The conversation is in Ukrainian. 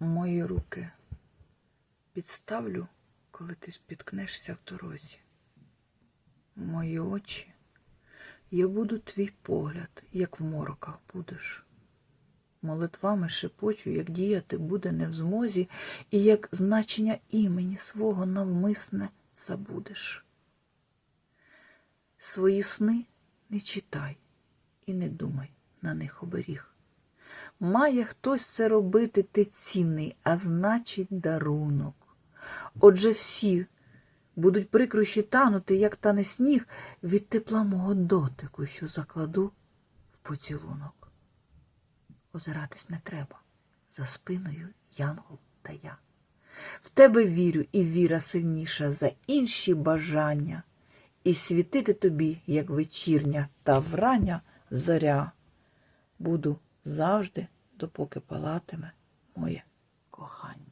Мої руки підставлю, коли ти спіткнешся в дорозі. Мої очі, я буду твій погляд, як в мороках будеш. Молитвами шепочу, як діяти буде не в змозі, і як значення імені свого навмисне забудеш. Свої сни не читай і не думай на них оберіг. Має хтось це робити, ти цінний, а значить дарунок. Отже, всі будуть прикрощі танути, як тане сніг, від тепла мого дотику, що закладу в поцілунок. Озиратись не треба. За спиною янгол та я. В тебе вірю, і віра сильніша за інші бажання, і світити тобі, як вечірня та врання зоря. Буду завжди, допоки палатиме моє кохання.